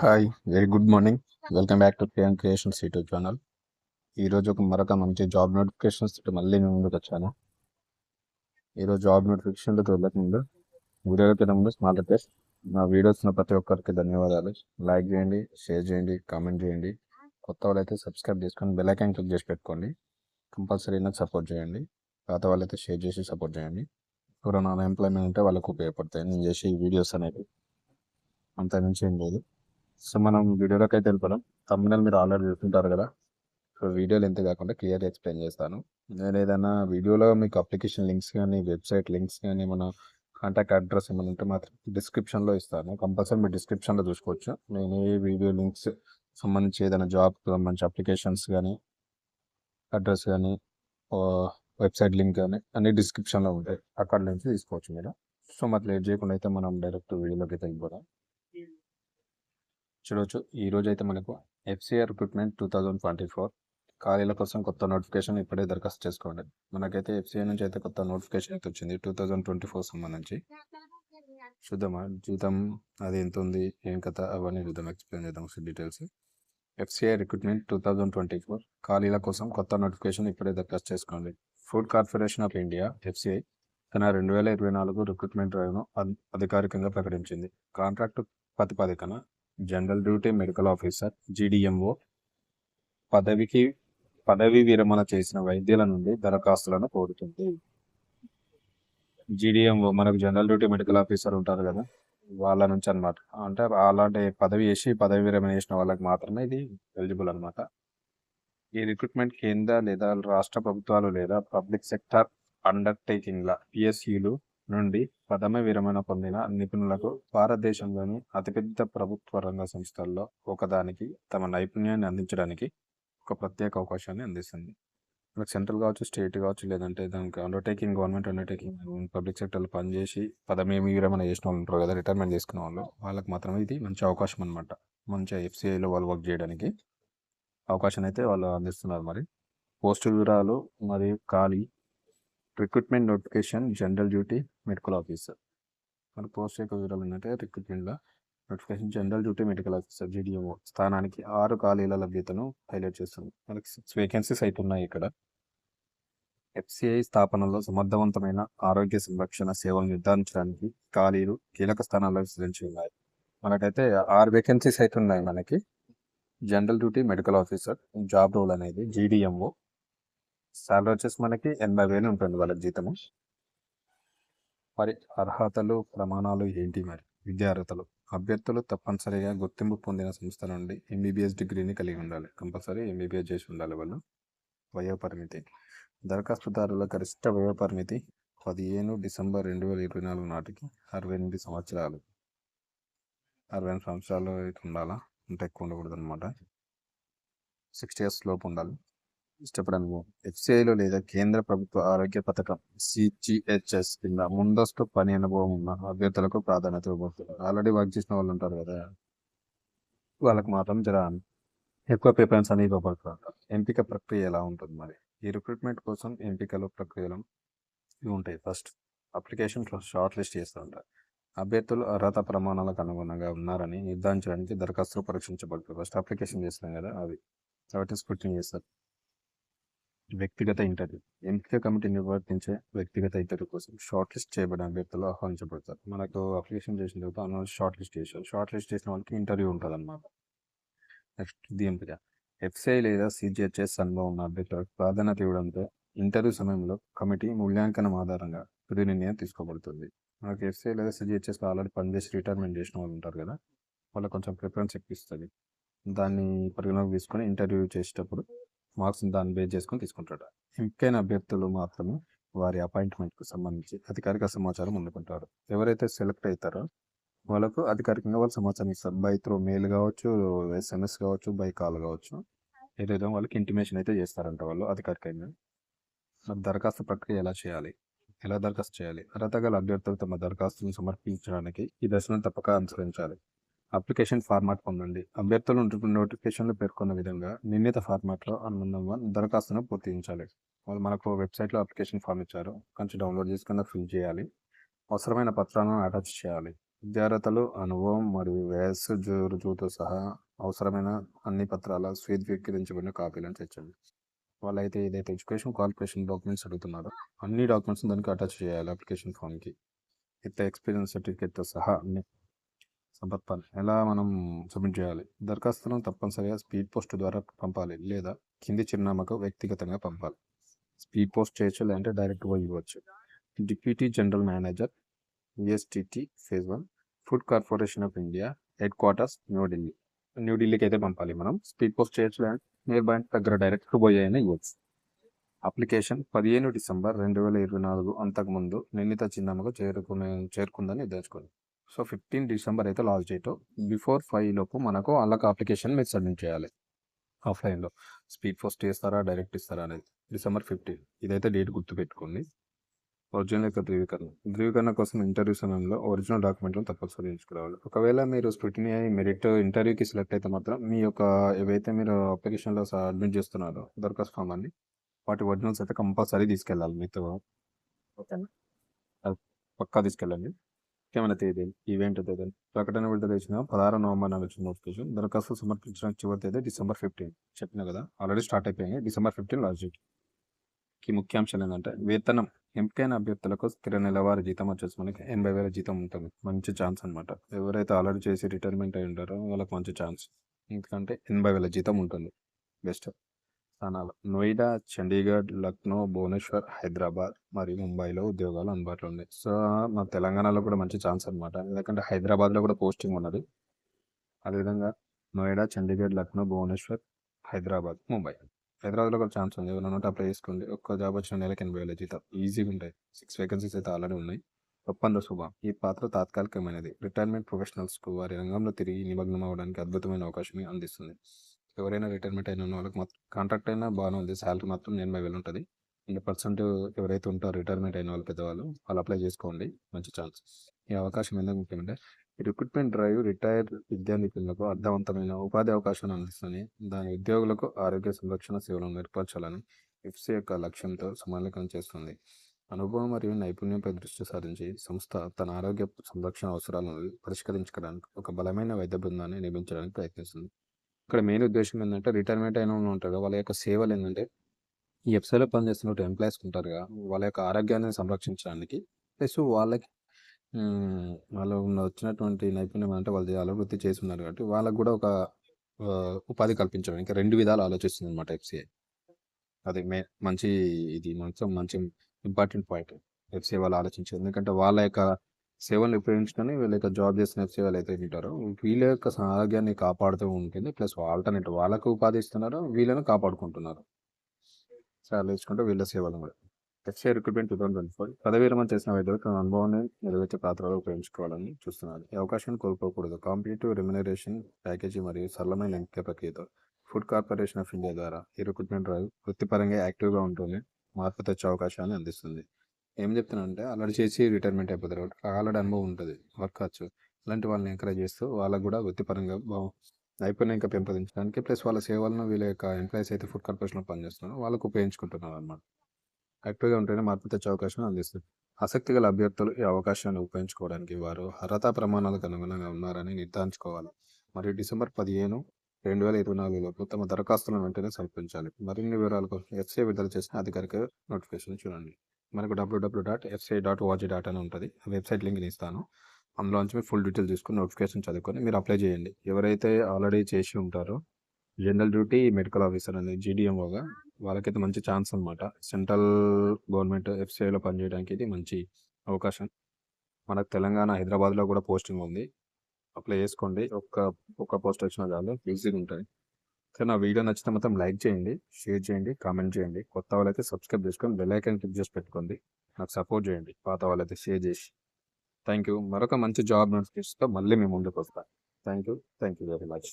Hi very good morning welcome back to KM creations YouTube channel ఈరోజు ఒక మరొక మంచి జాబ్ నోటిఫికేషన్స్ మళ్ళీ మేము ముందుకు వచ్చాను. ఈరోజు జాబ్ నోటిఫికేషన్లోకి వెళ్ళక ముందు వీడియోకి వెళ్ళే ముందు రిక్వెస్ట్ నా వీడియోస్ ఉన్న ప్రతి ఒక్కరికి ధన్యవాదాలు. లైక్ చేయండి షేర్ చేయండి కామెంట్ చేయండి. కొత్త వాళ్ళైతే సబ్స్క్రైబ్ చేసుకొని బెల్ ఐకాన్ క్లిక్ చేసి పెట్టుకోండి. కంపల్సరీ నాకు సపోర్ట్ చేయండి. పాత వాళ్ళైతే షేర్ చేసి సపోర్ట్ చేయండి. ఎవరైనా అన్ఎంప్లాయ్మెంట్ ఉంటే వాళ్ళకు ఉపయోగపడతాయి. నేను చేసే వీడియోస్ అనేవి అంత నుంచి ఏం లేదు. సో మనం వీడియోలోకి అయితే వెళ్ళిపోదాం. తమ్మినల్ మీరు ఆల్రెడీ చూస్తుంటారు కదా. సో వీడియోలు ఎంత కాకుండా క్లియర్ ఎక్స్ప్లెయిన్ చేస్తాను. నేను ఏదైనా వీడియోలో మీకు అప్లికేషన్ లింక్స్ కానీ వెబ్సైట్ లింక్స్ కానీ మన కాంటాక్ట్ అడ్రస్ ఏమైనా ఉంటే మాత్రం డిస్క్రిప్షన్లో ఇస్తాను. కంపల్సరీ మీరు డిస్క్రిప్షన్లో చూసుకోవచ్చు. నేను ఏ వీడియో లింక్స్ సంబంధించి ఏదైనా జాబ్ సంబంధించి అప్లికేషన్స్ కానీ అడ్రస్ కానీ వెబ్సైట్ లింక్ కానీ అన్ని డిస్క్రిప్షన్లో ఉంటాయి. అక్కడ నుంచి తీసుకోవచ్చు మీరు. సో మరి లేట్ చేయకుండా అయితే మనం డైరెక్ట్ వీడియోలోకి అయితే వెళ్ళిపోదాం. చూడవచ్చు ఈ రోజు అయితే మనకు FCR recruitment two thousand twenty four ఖాళీల కోసం కొత్త నోటిఫికేషన్ ఇప్పుడే దరఖాస్తు చేసుకోండి. మనకైతే ఎఫ్సిఐ నుంచి అయితే కొత్త నోటిఫికేషన్ అయితే వచ్చింది. టూ థౌజండ్ ట్వంటీ ఫోర్ సంబంధించి. చూద్దామా? జీతం అది ఎంత ఉంది? ఏం కథ? అవన్నీ చూద్దాం. ఎక్స్ప్లెయిన్ చేద్దాం ఒకసారి details FCI recruitment two thousand twenty four ఖాళీల కోసం కొత్త నోటిఫికేషన్ ఇప్పుడే దరఖాస్తు చేసుకోండి. Food corporation of India FCI తన రెండు వేల ఇరవై నాలుగు రిక్రూట్మెంట్ డ్రైవ్ను అధికారికంగా ప్రకటించింది. Contract ప్రతిపాదికన general duty medical officer GDMO పదవికి పదవి విరమణ చేసిన వైద్యుల నుండి దరఖాస్తులను కోరుతుంది. జీడిఎంఓ మనకు జనరల్ డ్యూటీ మెడికల్ ఆఫీసర్ ఉంటారు కదా వాళ్ళ నుంచి అన్నమాట. అంటే అలాంటి పదవి వేసి పదవి విరమణ చేసిన వాళ్ళకి మాత్రమే ఇది ఎలిజిబుల్ అనమాట ఈ రిక్రూట్మెంట్ కేంద్ర లేదా రాష్ట్ర ప్రభుత్వాలు లేదా పబ్లిక్ సెక్టర్ అండర్టేకింగ్ల పిఎస్యులు నుండి పదమ విరమణ పొందిన నిపుణులకు భారతదేశంలోని అతిపెద్ద ప్రభుత్వ రంగ సంస్థల్లో ఒకదానికి తమ నైపుణ్యాన్ని అందించడానికి ఒక ప్రత్యేక అవకాశాన్ని అందిస్తుంది. మనకు సెంట్రల్ కావచ్చు స్టేట్ కావచ్చు లేదంటే దానికి అండర్టేకింగ్ గవర్నమెంట్ అండర్టేకింగ్ పబ్లిక్ సెక్టర్లో పనిచేసి పదమేమి విరమణ చేసిన వాళ్ళు ఉంటారు కదా రిటైర్మెంట్ చేసుకున్న వాళ్ళు వాళ్ళకి మాత్రమే ఇది మంచి అవకాశం అనమాట మంచిగా ఎఫ్సిఐలో వాళ్ళు వర్క్ చేయడానికి అవకాశం అయితే వాళ్ళు అందిస్తున్నారు మరి. పోస్టు వివరాలు మరియు ఖాళీ recruitment notification general duty medical officer మన పోస్ట్ యొక్క వివరాలు ఏంటంటే రిక్రూట్మెంట్లో notification general duty medical officer GDMO స్థానానికి ఆరు ఖాళీల లభ్యతను హైలైట్ చేస్తుంది. మనకి సిక్స్ వేకెన్సీస్ అయితే ఉన్నాయి ఇక్కడ. ఎఫ్సిఐ స్థాపనలో సమర్థవంతమైన ఆరోగ్య సంరక్షణ సేవలు నిర్ధారించడానికి ఖాళీలు కీలక స్థానాల్లో విస్తరించి ఉన్నాయి. మనకైతే ఆరు వేకెన్సీస్ అయితే ఉన్నాయి మనకి. General duty medical officer job role అనేది జీడిఎంఓ సాలరీ వచ్చేసి మనకి ఎనభై వేలు ఉంటుంది వాళ్ళ జీతము. మరి అర్హతలు ప్రమాణాలు ఏంటి మరి? విద్యా అర్హతలు అభ్యర్థులు తప్పనిసరిగా గుర్తింపు పొందిన సంస్థ నుండి ఎంబీబీఎస్ డిగ్రీని కలిగి ఉండాలి. కంపల్సరీ ఎంబీబీఎస్ చేసి ఉండాలి వాళ్ళు. వయోపరిమితి. దరఖాస్తుదారుల గరిష్ట వయోపరిమితి పదిహేను డిసెంబర్ రెండు వేల ఇరవై నాలుగు నాటికి అరవై ఎనిమిది సంవత్సరాలు. అరవై ఎనిమిది సంవత్సరాలు అయితే ఉండాలా? అంటే ఎక్కువ ఉండకూడదు అనమాట సిక్స్టీ ఇయర్స్ లోపు ఉండాలి. ఇష్టపడను ఎఫ్సిఐలో లేదా కేంద్ర ప్రభుత్వ ఆరోగ్య పథకం సిజిహెచ్ఎస్ కింద ముందస్తు పని అనుభవం ఉన్న అభ్యర్థులకు ప్రాధాన్యత ఇవ్వబడుతుంది. ఆల్రెడీ వర్క్ చేసిన వాళ్ళు ఉంటారు కదా వాళ్ళకి మాత్రం జర ఎక్కువ ప్రిఫరెన్స్ అనేది ఇవ్వబడుతుంది. ఎంపిక ప్రక్రియ ఎలా ఉంటుంది మరి? ఈ రిక్రూట్మెంట్ కోసం ఎంపికలు ప్రక్రియలు ఇవి ఉంటాయి. ఫస్ట్ అప్లికేషన్ షార్ట్ లిస్ట్ చేస్తూ ఉంటారు. అభ్యర్థులు అర్హత ప్రమాణాలకు అనుగుణంగా ఉన్నారని నిర్ధారించడానికి దరఖాస్తులు పరీక్షించబడుతుంది ఫస్ట్ అప్లికేషన్ చేస్తాం కదా అవి కాబట్టి స్క్రూటినీ చేస్తారు. వ్యక్తిగత ఇంటర్వ్యూ. ఎంపిక కమిటీ నిర్వర్తించే వ్యక్తిగత ఇంటర్వ్యూ కోసం షార్ట్ లిస్ట్ చేయబడిన అభ్యర్థులు ఆహ్వానించబడతారు. మనకు అప్లికేషన్ చేసిన తర్వాత అన్న షార్ట్ లిస్ట్ చేశారు షార్ట్ లిస్ట్ చేసిన వాళ్ళకి ఇంటర్వ్యూ ఉంటుంది అనమాట నెక్స్ట్ ఇది ఎంపిక. ఎఫ్సిఐ లేదా సిజిహెచ్ఎస్ అనుభవం ఉన్న అభ్యర్థులకు ప్రాధాన్యత ఇవ్వడంతో ఇంటర్వ్యూ సమయంలో కమిటీ మూల్యాంకనం ఆధారంగా తుది నిర్ణయం తీసుకోబడుతుంది. మనకి ఎఫ్సిఐ లేదా సిజిహెచ్ఎస్ ఆల్రెడీ పనిచేసి రిటైర్మెంట్ చేసిన వాళ్ళు ఉంటారు కదా వాళ్ళకి కొంచెం ప్రిఫరెన్స్ ఎక్కిస్తుంది దాన్ని పరిగణలోకి తీసుకొని ఇంటర్వ్యూ చేసేటప్పుడు మార్క్స్ దాన్ని బేస్ చేసుకొని తీసుకుంటాడు. ఎంపికైన అభ్యర్థులు మాత్రమే వారి అపాయింట్మెంట్కు సంబంధించి అధికారిక సమాచారం అందుకుంటారు. ఎవరైతే సెలెక్ట్ అవుతారో వాళ్ళకు అధికారికంగా వాళ్ళు సమాచారం ఇస్తారు. బై త్రూ మెయిల్ కావచ్చు ఎస్ఎంఎస్ కావచ్చు బై కాల్ కావచ్చు ఏదైతే వాళ్ళకి ఇంటిమేషన్ అయితే చేస్తారంట వాళ్ళు అధికారికంగా. మరి దరఖాస్తు ప్రక్రియ ఎలా చేయాలి? ఎలా దరఖాస్తు చేయాలి? అర్హత గల అభ్యర్థులు తమ దరఖాస్తును సమర్పించడానికి ఈ దశను తప్పక అనుసరించాలి. అప్లికేషన్ ఫార్మాట్ పొందండి. అభ్యర్థులు నోటిఫికేషన్లో పేర్కొన్న విధంగా నిర్ణీత ఫార్మాట్లో అనుబంధంగా దరఖాస్తును పూర్తించాలి వాళ్ళు మనకు వెబ్సైట్లో అప్లికేషన్ ఫామ్ ఇచ్చారు. కొంచెం డౌన్లోడ్ చేసుకుని ఫిల్ చేయాలి. అవసరమైన పత్రాలను అటాచ్ చేయాలి. విద్యార్హతలు, అనుభవం మరియు వయస్సు రుజువుతో సహా అవసరమైన అన్ని పత్రాల స్వీకరించబడిన కాపీలను తెచ్చండి. వాళ్ళైతే ఏదైతే ఎడ్యుకేషన్ క్వాలిఫికేషన్ డాక్యుమెంట్స్ అడుగుతున్నారో అన్ని డాక్యుమెంట్స్ దానికి అటాచ్ చేయాలి అప్లికేషన్ ఫామ్‌కి. విత్ ఎక్స్‌పీరియన్స్ సర్టిఫికేట్‌తో సహా సమర్పణ ఎలా మనం సబ్మిట్ చేయాలి? దరఖాస్తులను తప్పనిసరిగా స్పీడ్ పోస్ట్ ద్వారా పంపాలి లేదా కింది చిరునామాకు వ్యక్తిగతంగా పంపాలి. స్పీడ్ పోస్ట్ చేయొచ్చు లేదంటే డైరెక్ట్ ఇవ్వచ్చు. Deputy general manager, ESTT phase one food corporation of India headquarters New Delhi. న్యూఢిల్లీకి అయితే పంపాలి మనం. స్పీడ్ పోస్ట్ చేయొచ్చు లేదంటే నియర్ బై దగ్గర డైరెక్ట్ పోయి అయినా ఇవ్వచ్చు. అప్లికేషన్ 15 డిసెంబర్ 2024 అంతకుముందు నిర్ణీత చిరునామాకు చేరుకునే చేరుకుందని నిర్ధారించుకోండి. సో, 15 డిసెంబర్ అయితే లాస్ట్ డేటు. బిఫోర్ 5 లోపు మనకు ఆళ్ళకి అప్లికేషన్ మీరు సబ్మిట్ చేయాలి. ఆఫ్‌లైన్‌లో. స్పీడ్ పోస్ట్ చేస్తారా? డైరెక్ట్ ఇస్తారా అనేది. డిసెంబర్ 15 ఇదైతే డేట్ గుర్తుపెట్టుకోండి. ఒరిజినల్ యొక్క ధృవీకరణ. ధృవీకరణ కోసం ఇంటర్వ్యూ సమయంలో ఒరిజినల్ డాక్యుమెంట్‌లను తప్పనిసరిగా తీసుకురావాలి. ఒకవేళ మీరు స్క్రూటినీ అయ్యి మెరిట్ ఇంటర్వ్యూకి సెలెక్ట్ అయితే మాత్రం మీ యొక్క ఏవైతే మీరు అప్లికేషన్‌లో సబ్మిట్ చేస్తున్నారో దరఖాస్తు ఫామ్ అన్ని వాటి ఒరిజినల్స్ అయితే కంపల్సరీ తీసుకెళ్ళాలి మీతో. పక్కా తీసుకెళ్ళండి. ముఖ్యమైన తేదీ ఈవెంట్ తేదీ ప్రకటన విడుదల చేసిన 16 నవంబర్ నాడు వచ్చిన నోటిఫికేషన్. దరఖాస్తు సమర్పించడానికి చివరి తేదీ డిసెంబర్ ఫిఫ్టీన్ చెప్పిన కదా! ఆల్రెడీ స్టార్ట్ అయిపోయాయి. December 15 last date. ఈ ముఖ్యాంశాలు వేతనం ఎంపికైన అభ్యర్థులకు స్థిర నెలవారి జీతం వచ్చేసి మనకి ఎనభై వేల జీతం ఉంటుంది. మంచి ఛాన్స్ అనమాట ఎవరైతే ఆల్రెడీ చేసి రిటైర్మెంట్ అయి ఉంటారో వాళ్ళకి మంచి ఛాన్స్. ఎందుకంటే ఎనభై వేల జీతం ఉంటుంది. బెస్ట్ స్థానాలు నోయిడా, చండీగఢ్, లక్నో, భువనేశ్వర్, హైదరాబాద్ మరియు ముంబైలో ఉద్యోగాలు అందుబాటులో ఉన్నాయి. సో, మా తెలంగాణలో కూడా మంచి ఛాన్స్ అనమాట ఎందుకంటే హైదరాబాద్‌లో కూడా పోస్టింగ్ ఉన్నది. అదేవిధంగా నోయిడా, చండీగఢ్, లక్నో, భువనేశ్వర్, హైదరాబాద్, ముంబై. హైదరాబాద్‌లో కూడా ఛాన్స్ ఉంది. ఎవరైనా ఉంటే అప్లై చేసుకోండి. ఒక్క జాబ్ వచ్చిన నెలకి 80,000 జీతం ఈజీగా ఉంటాయి. సిక్స్ వేకెన్సీస్ అయితే ఆల్రెడీ ఉన్నాయి. ఒప్పంద శుభం ఈ పాత్ర తాత్కాలికమైనది. రిటైర్మెంట్ ప్రొఫెషనల్స్‌కు వారి రంగంలో తిరిగి నిమగ్నం అవ్వడానికి అద్భుతమైన అవకాశం అందిస్తుంది. ఎవరైనా రిటైర్మెంట్ అయిన వాళ్ళకి మాత్రం కాంట్రాక్ట్ అయినా బాగానే ఉంది. సాలరీ మాత్రం ఎనభై వేలు ఉంటుంది హండ్రెడ్ పర్సెంట్ ఎవరైతే ఉంటారో రిటైర్మెంట్ అయిన వాళ్ళు పెద్దవాళ్ళు వాళ్ళు అప్లై చేసుకోండి. మంచి ఛాన్స్. ఈ అవకాశం ఎందుకు ముఖ్యమంటే ఈ రిక్రూట్మెంట్ డ్రైవ్ రిటైర్డ్ విద్యా నిపుణులకు అర్థవంతమైన ఉపాధి అవకాశాలను అందిస్తుంది. దాని ఉద్యోగులకు ఆరోగ్య సంరక్షణ సేవలను మెరుగుపరచాలని ఎఫ్‌సి యొక్క లక్ష్యంతో సమాలేఖనం చేస్తుంది. అనుభవం మరియు నైపుణ్యంపై దృష్టి సారించి సంస్థ తన ఆరోగ్య సంరక్షణ అవసరాలను పరిష్కరించడానికి ఒక బలమైన వైద్య బృందాన్ని నిర్మించడానికి ప్రయత్నిస్తుంది. ఇక్కడ మెయిన్ ఉద్దేశం ఏంటంటే రిటైర్మెంట్ అయిన ఉంటారు వాళ్ళ యొక్క సేవలు ఏంటంటే ఈ ఎఫ్‌సిలో పనిచేస్తున్న ఎంప్లాయీస్ ఉంటారుగా వాళ్ళ యొక్క ఆరోగ్యాన్ని సంరక్షించడానికి ప్లస్ వాళ్ళకి వాళ్ళు వచ్చినటువంటి నైపుణ్యం అంటే వాళ్ళు ఆల్రెడీ వృత్తి చేసి ఉన్నారు కాబట్టి వాళ్ళకి కూడా ఒక ఉపాధి కల్పించడానికి రెండు విధాలు ఆలోచిస్తుంది అనమాట ఎఫ్సీఐ అది మే మంచి ఇది మంచి మంచి ఇంపార్టెంట్ పాయింట్. ఎఫ్సీఐ వాళ్ళు ఆలోచించేది. ఎందుకంటే వాళ్ళ యొక్క సేవలను ఉపయోగించుకొని వీళ్ళ యొక్క జాబ్ చేస్తున్న సేవలు అయితే ఉంటారో వీళ్ళ యొక్క ఆరోగ్యాన్ని కాపాడుతూ ఉంటుంది. ప్లస్ ఆల్టర్‌నేట్ వాళ్ళకు ఉపాధి ఇస్తున్నారు. వీళ్ళను కాపాడుకుంటున్నారు. సో, ఆలోచించుకుంటే వీళ్ళ సేవలను కూడా. ఎఫ్‌సిఐ రిక్రూట్మెంట్ 2024 పదవీ విరమణ చేసిన వైద్యులు తన అనుభవాన్ని నెరవేర్చే పాత్రలో ఉపయోగించుకోవాలని చూస్తున్నారు. ఈ అవకాశాన్ని కోల్పోకూడదు. కాంపిటేటివ్ రెమ్యునరేషన్ ప్యాకేజీ మరియు సరళమైన ఎంపిక ప్రక్రియతో ఫుడ్ కార్పొరేషన్ ఆఫ్ ఇండియా ద్వారా ఈ రిక్రూట్మెంట్ డ్రైవ్ వృత్తిపరంగా యాక్టివ్‌గా ఉంటుంది. మార్పు తెచ్చే అవకాశాన్ని అందిస్తుంది. ఏం చెప్తున్నానంటే ఆల్రెడీ చేసి రిటైర్మెంట్ అయిపోతారు ఆల్రెడీ అనుభవం ఉంటుంది వర్క్ కావచ్చు అలాంటి వాళ్ళని ఎంకరేజ్ చేస్తూ వాళ్ళకి కూడా వృత్తిపరంగా బాగు నైపుణ్యం ఇంకా పెంపొందించడానికి ప్లస్ వాళ్ళ సేవలను వీళ్ళ యొక్క ఎంప్లాయీస్ అయితే ఫుడ్ కార్పొరేషన్‌లో పనిచేస్తున్నారో వాళ్ళకు ఉపయోగించుకుంటున్నారన్నమాట. యాక్టివ్‌గా ఉంటేనే మార్పు తెచ్చే అవకాశం అందిస్తుంది. ఆసక్తి గల అభ్యర్థులు ఈ అవకాశాన్ని ఉపయోగించుకోవడానికి వారు అర్హత ప్రమాణాలకు అనుగుణంగా ఉన్నారని నిర్ధారించుకోవాలి. మరియు డిసెంబర్ పదిహేను రెండు వేల ఇరవై నాలుగులోపు తమ దరఖాస్తులను వెంటనే సమర్పించాలి. మరిన్ని వివరాల కోసం విడుదల చేసిన అధికారిక నోటిఫికేషన్ చూడండి. మనకు www.fci.org. అని ఉంటుంది వెబ్‌సైట్ లింక్ ఇస్తాను. అందులో నుంచి మీరు ఫుల్ డీటెయిల్స్ తీసుకొని నోటిఫికేషన్ చదువుకొని మీరు అప్లై చేయండి. ఎవరైతే ఆల్రెడీ చేసి ఉంటారో జనరల్ డ్యూటీ మెడికల్ ఆఫీసర్ అని జీడిఎంఓగా వాళ్ళకైతే మంచి ఛాన్స్ అనమాట సెంట్రల్ గవర్నమెంట్ ఎఫ్‌సిఐలో పనిచేయడానికి ఇది మంచి అవకాశం. మనకు తెలంగాణ హైదరాబాద్‌లో కూడా పోస్టింగ్ ఉంది. అప్లై చేసుకోండి. ఒక్క ఒక్క పోస్ట్ వచ్చినా చాలు ఈజీగా ఉంటాయి సో, నా వీడియో నచ్చితే మొత్తం లైక్ చేయండి, షేర్ చేయండి, కామెంట్ చేయండి. కొత్త వాళ్ళైతే సబ్స్క్రైబ్ చేసుకొని బెల్ ఐకాన్ క్లిక్ చేసి పెట్టుకోండి. నాకు సపోర్ట్ చేయండి. పాత వాళ్ళైతే షేర్ చేసి. Thank you. మరొక మంచి జాబ్ నోటిఫికేషన్‌తో మళ్ళీ మేము ముందుకు వస్తాం thank you. Thank you very much.